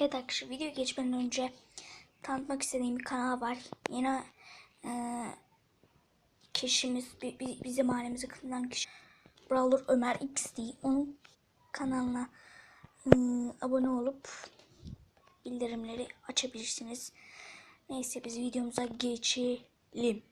Evet arkadaşlar video geçmeden önce tanıtmak istediğim bir kanal var. Yeni e, kişimiz bizim ailemize katılan kişi Brawler Ömer XD. Onun kanalına e, abone olup bildirimleri açabilirsiniz. Neyse biz videomuza geçelim.